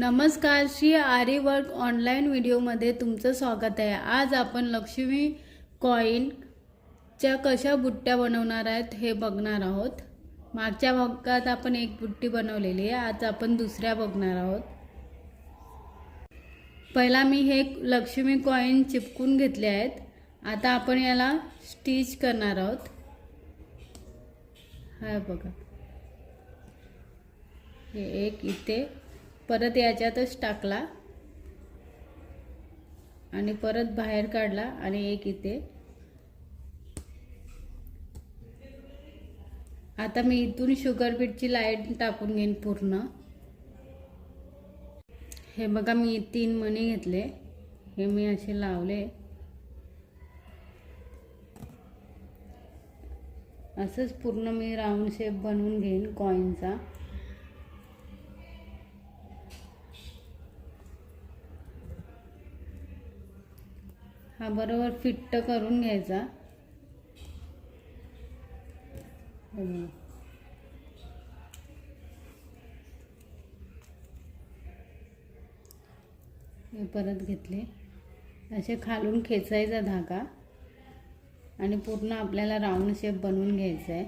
नमस्कार श्री आर्यवर्क ऑनलाईन व्हिडिओमध्ये तुमचं स्वागत आहे. आज आपण लक्ष्मी कॉईनच्या कशा बुट्ट्या बनवणार आहेत हे बघणार आहोत. मागच्या भागात आपण एक बुट्टी बनवलेली आहे आज आपण दुसऱ्या बघणार आहोत. पहिला मी हे लक्ष्मी कॉईन चिपकून घेतले आहेत. आता आपण याला स्टिच करणार आहोत. हा बघा. हे एक इथे परत याच्यातच टाकला. आणि परत बाहेर काढला आणि एक इथे. आता मी इथून शुगर बीटची लाइट टाकून घेईन पूर्ण. हे बघा मी तीन मणी घेतले. हे मी असे लावले. असंच पूर्ण मी राऊंड शेप बनवून घेईन कॉईनचा बरोबर फिट्ट करून घ्यायचा. मी परत घेतले. असे खालून खेचायचा धागा आणि पूर्ण आपल्याला राऊंड शेप बनवून घ्यायचा आहे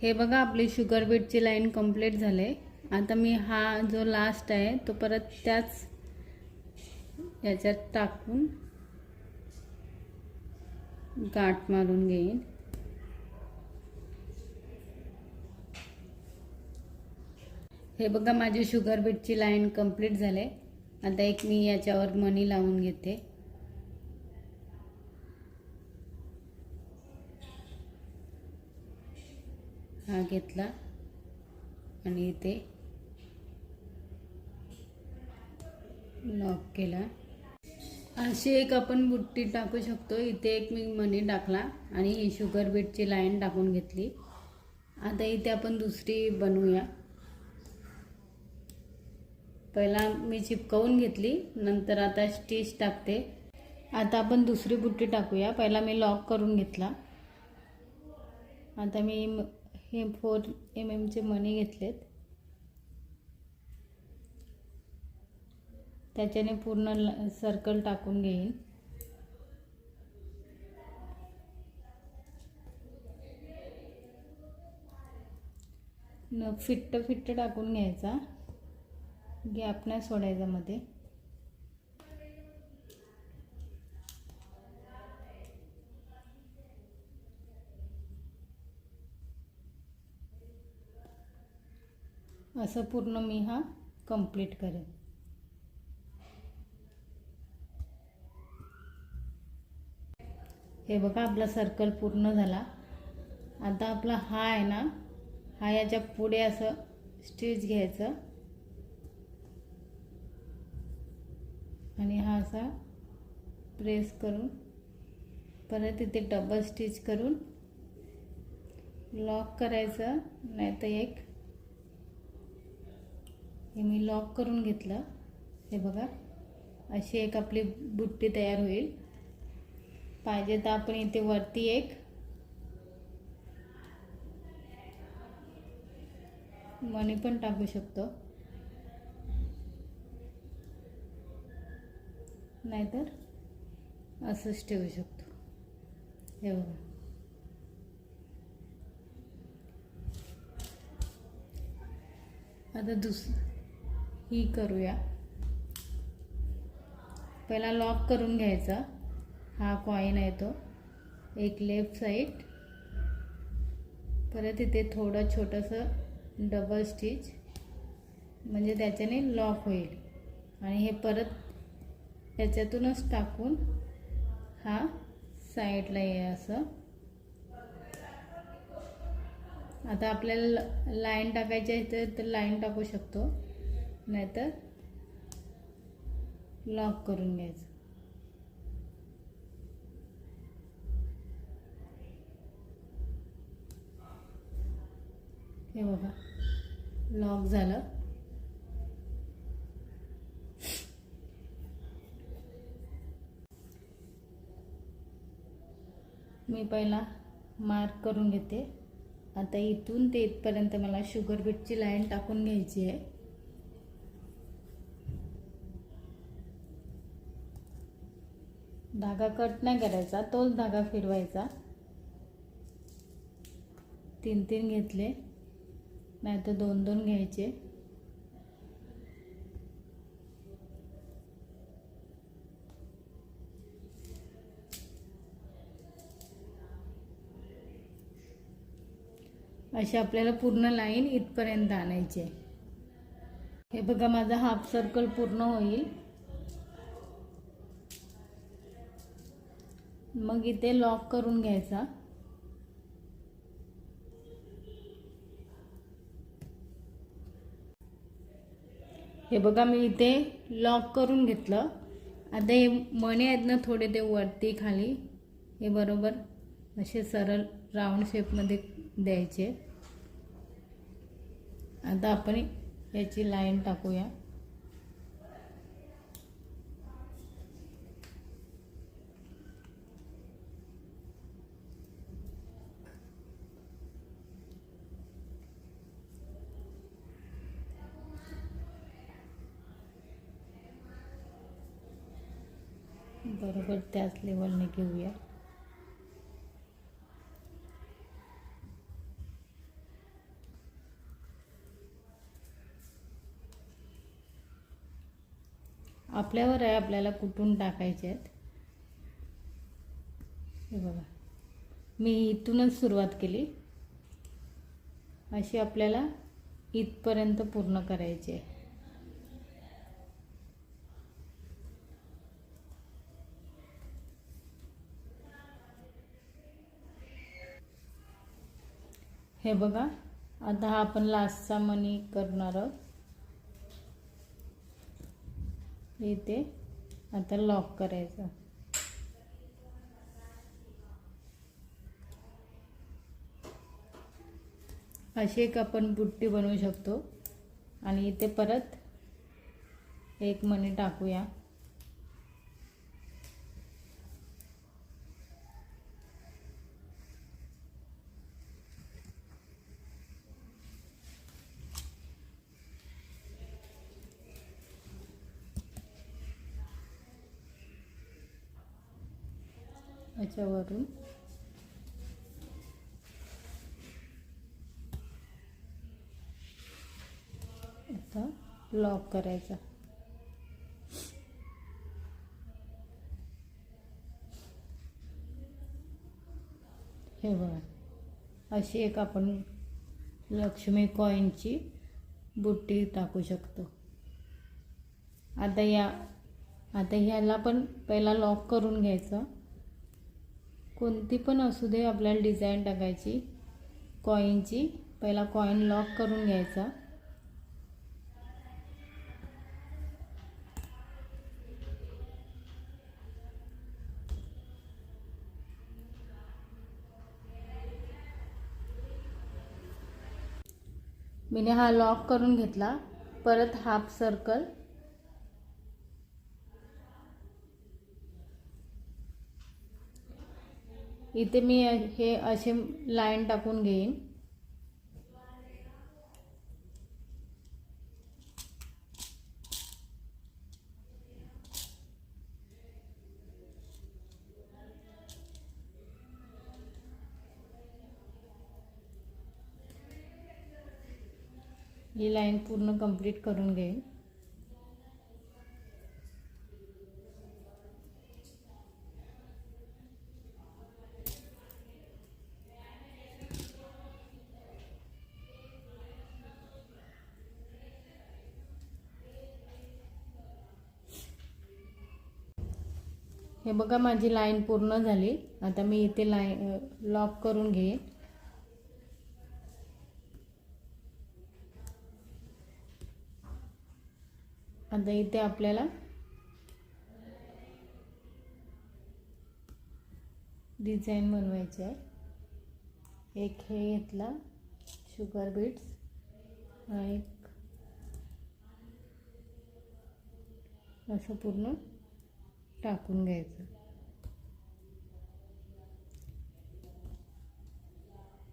हे बघा आपली शुगर बीटची लाईन कंप्लीट झाले. आता मी हा जो लास्ट आहे तो परत त्याच याच्यात टाकून गाठ मारून घेईन. हे बघा माझी शुगर बीटची लाईन कंप्लीट झाले. आता एक मी याच्यावर मनी लावून घेते. हा घेतला. आणि इथे लॉक केला. अशी एक आपण बुट्टी टाकू शकतो. इथे एक मी मनी टाकला आणि ही शुगर बीटची लाईन टाकून घेतली. आता इथे आपण दुसरी बनवूया. पहिला मी चिपकवून घेतली नंतर आता स्टिच टाकते. आता आपण दुसरी बुट्टी टाकूया. पहिला मी लॉक करून घेतला. आता मी म- हे फोर एम एमचे मनी घेतलेत. त्याच्याने पूर्ण सर्कल टाकून घेईन. न फिट्ट फिट्ट टाकून घ्यायचा. गॅप नाही सोडायचा मध्ये. असं पूर्ण मी हा कंप्लीट करेन. हे बघा आपला सर्कल पूर्ण झाला. आता आपला हा आहे ना हा याच्यापुढे असं स्टिच घ्यायचं. आणि हा असा प्रेस करून परत इथे डबल स्टिच करून लॉक करायचं नाहीतर एक हे मी लॉक करून घेतलं. हे बघा अशी एक आपली बुट्टी तयार होईल. पाहिजे तर आपण इथे वरती एक मनी पण टाकू शकतो. नाहीतर असंच ठेवू शकतो. हे बघा. आता दुस ही करूया. पहिला लॉक करून घ्यायचा. हा कॉईन आहे तो. एक लेफ्ट साईड परत इथे थोडं छोटंसं डबल स्टिच म्हणजे त्याच्याने लॉक होईल. आणि हे परत त्याच्यातूनच टाकून हा साईडला ये असं. आता आपल्याला लाईन टाकायची आहे तर लाईन टाकू शकतो. नाहीतर लॉक करून घ्यायचं. हे बघा. लॉक झालं. मी पहिला मार्क करून घेते. आता इथून ते इथपर्यंत मला शुगर बीटची लाईन टाकून घ्यायची आहे. धागा कट नाही करायचा तोच धागा फिरवायचा. तीन तीन घेतले. नाही तर दोन दोन घ्यायचे. अशी आपल्याला पूर्ण लाईन इथपर्यंत आणायची आहे. हे बघा माझा हाफ सर्कल पूर्ण होईल. मग इथे लॉक करून घ्यायचा. हे बघा मी इथे लॉक करून घेतलं. आता हे मणे आहेत ना थोडे ते वरती खाली. हे बरोबर असे सरळ राऊंड शेपमध्ये द्यायचे. आता आपण याची लाईन टाकूया. बरोबर त्याच लेवलने घेऊया. आपल्यावर आहे आपल्याला कुठून टाकायचे आहेत? हे बघा. मी इथूनच सुरुवात केली. अशी आपल्याला इथपर्यंत पूर्ण करायची आहे. हे बघा आता हा आपण लास्टचा मनी करणार आहोत. इथे आता लॉक करायचं. अशी एक आपण बुट्टी बनवू शकतो. आणि इथे परत एक मनी टाकूया. याच्यावरून. आता लॉक करायचा. हे बघा. अशी एक आपण लक्ष्मी कॉईनची बुट्टी टाकू शकतो. आता या आता ह्याला पण पहिला लॉक करून घ्यायचं. कोणती पण असू दे आपल्याला डिझाईन टाकायची कॉईनची पहिला कॉईन लॉक करून घ्यायचा. मीने हा लॉक करून घेतला. परत हाफ सर्कल इथे मी हे असे लाईन टाकून ही पूर्ण कंप्लीट करून घेईन. हे बघा माझी लाईन पूर्ण झाली. आता मी इथे लाईन लॉक करून घेईन. आता इथे आपल्याला डिझाईन बनवायची आहे. एक हे घेतला शुगर बीट्स. एक. असं पूर्ण. टाकून घ्यायचं.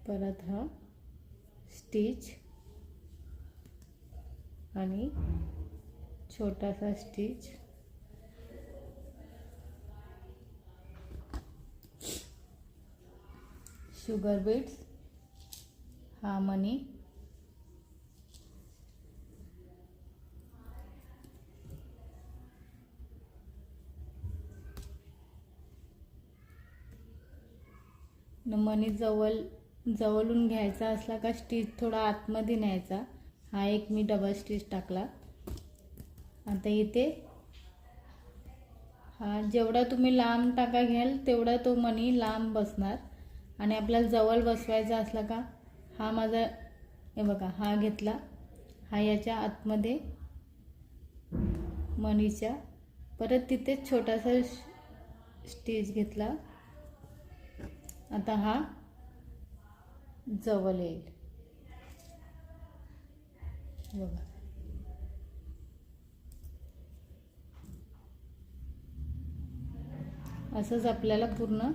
परत हा स्टिच आणि छोटासा स्टिच. शुगर बीट्स हा मनी मणी जवळ जवळून घ्यायचा असला का स्टिच थोडा आतमध्ये न्यायचा. हा एक मी डबल स्टिच टाकला. आता इथे हा जेवढा तुम्ही लांब टाका घ्याल तेवढा तो मणी लांब बसणार. आणि आपल्याला जवळ बसवायचा असला का हा माझा हे बघा हा घेतला. हा याच्या आतमध्ये मणीच्या. परत तिथे छोटासा स्टिच घेतला. आता हा जवळ येईल. बघा. असंच आपल्याला पूर्ण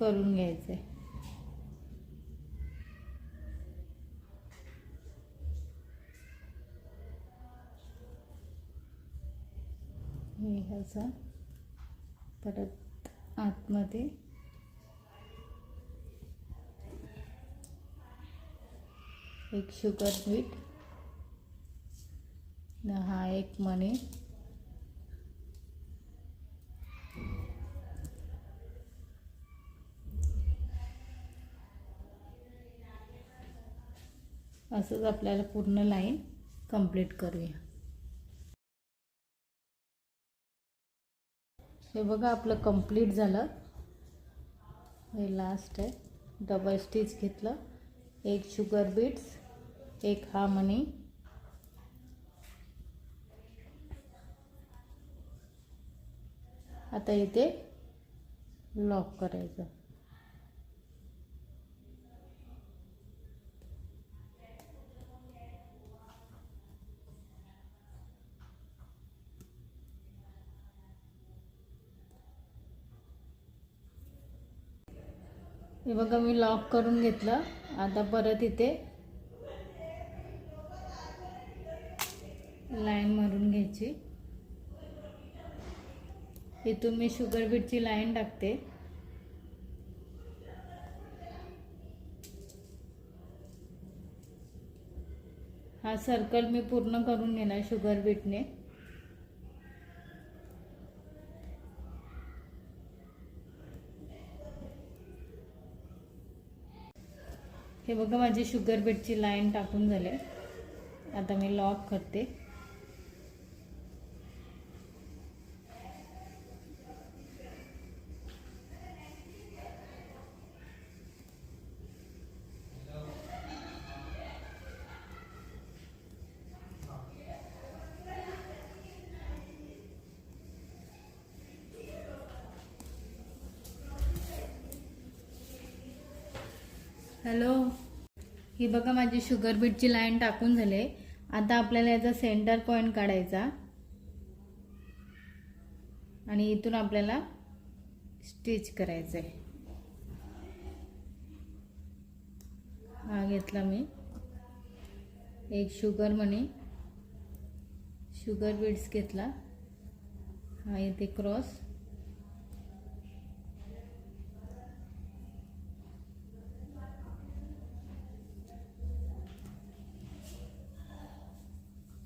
करून घ्यायचं आहे हे ह्याचा परत आतमध्ये एक शुगर बीट न हा एक मनी असंच आपल्याला पूर्ण लाईन कंप्लीट करूया. हे बघा आपलं कंप्लीट झालं. हे लास्ट आहे. डबल स्टिच घेतलं. एक शुगर बीट्स एक हा मनी आता इथे लॉक करायचं. हे बघा मी लॉक करून घेतलं. आता परत इथे लाईन मारून घ्यायची. इथून मी शुगर बीटची लाईन टाकते. हा सर्कल मी पूर्ण करून घेणार शुगर बीटने. हे बघा माझी शुगर बीटची लाईन टाकून झाले. आता मी लॉक करते. हॅलो. ही बघा माझी शुगर बीटची लाईन टाकून झाले. आता आपल्याला याचा सेंटर पॉईंट काढायचा. आणि इथून आपल्याला स्टिच करायचं आहे हा घेतला मी. एक शुगर मनी शुगर बीड्स घेतला. हा इथे क्रॉस.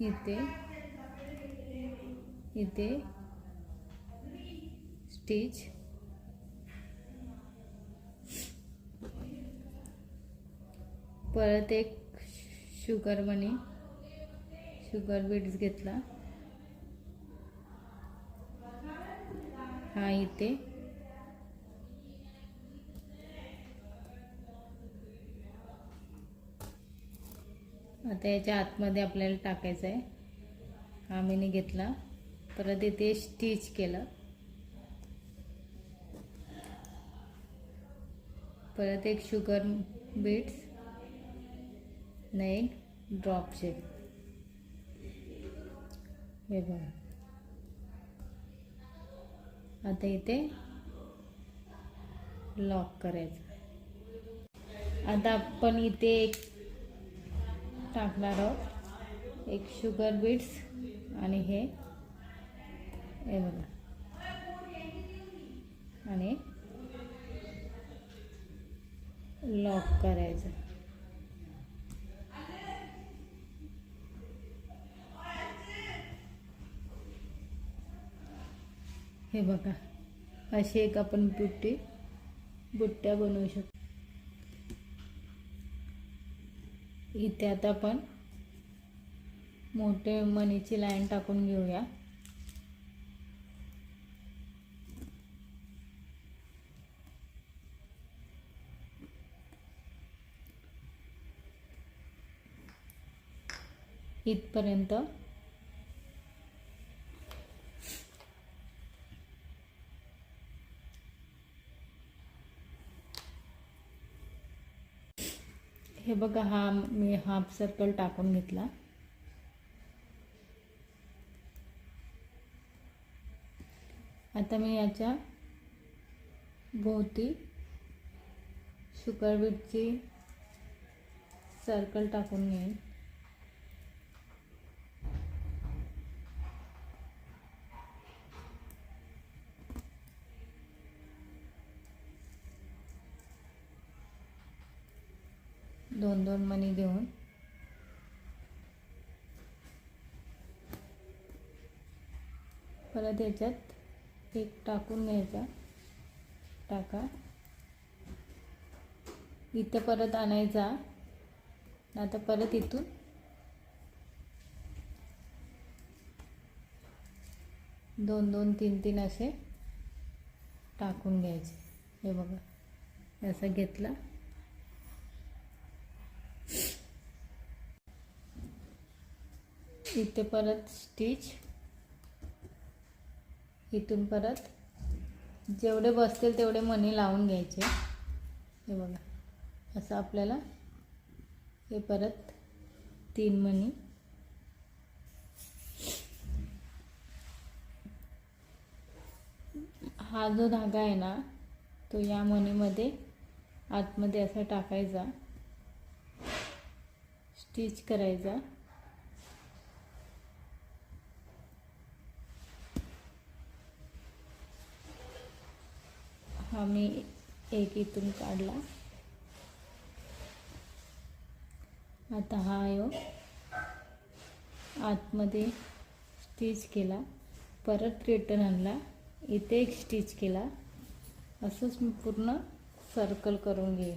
इथे इथे स्टिच. परत एक शुगर बनी शुगर बीड्स घेतला. हा इथे आता याच्या आतमध्ये आपल्याला टाकायचं आहे हा मीने घेतला. परत इथे स्टिच केलं. परत एक शुगर बीट्स न एक ड्रॉप शेप हे बघा. आता इथे लॉक करायचं. आता आपण इथे एक टाकणार आहोत. एक शुगर बीट्स आणि हे हे बघा. आणि लॉक करायचं. हे बघा अशी एक आपण बुट्टी बुट्ट्या बनवू शकतो. इथे आता आपण मोठे मणीची लाईन टाकून घेऊया. इथपर्यंत हे बघा हा मी हाफ सर्कल टाकून घेतला. आता मी याच्या भोवती शुकरबीटची सर्कल टाकून घेईन. दोन दोन मणी देऊन. परत याच्यात एक टाकून घ्यायचा. टाका. इथं परत आणायचा. आता परत इथून. दोन दोन तीन तीन असे टाकून घ्यायचे. हे बघा. असं घेतला. इथे परत स्टिच इथून परत जेवढे बसतील तेवढे मणी लावून घ्यायचे. हे बघा. असं आपल्याला हे परत तीन मणी हा जो धागा आहे ना तो या मणीमध्ये आतमध्ये असा टाकायचा. स्टिच करायचा. हा मी एक इथून काढला. आता हा आयो. आतमध्ये स्टिच केला. परत रिटर्न आणला. इथे एक स्टिच केला. असंच मी पूर्ण सर्कल करून घेईन.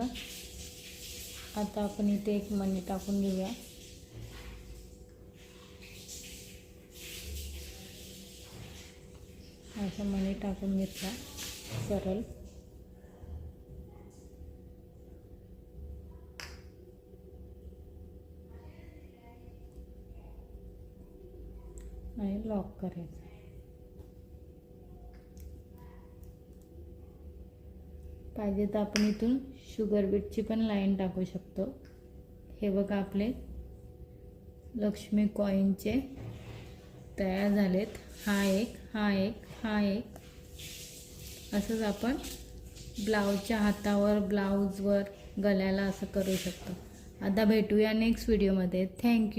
बघा. आता आपण इथे एक मणी टाकून घेऊया. असं मणी टाकून घेतला सरळ. आणि लॉक करायचं. पाहिजे तर आपण इथून शुगर बीटची पण लाईन टाकू शकतो. हे बघा आपले. लक्ष्मी कॉईनचे तयार झालेत. हा एक हा एक हा एक. असंच आपण ब्लाऊजच्या हातावर ब्लाऊजवर गळ्याला असं करू शकतो. आता भेटूया नेक्स्ट व्हिडिओमध्ये थँक्यू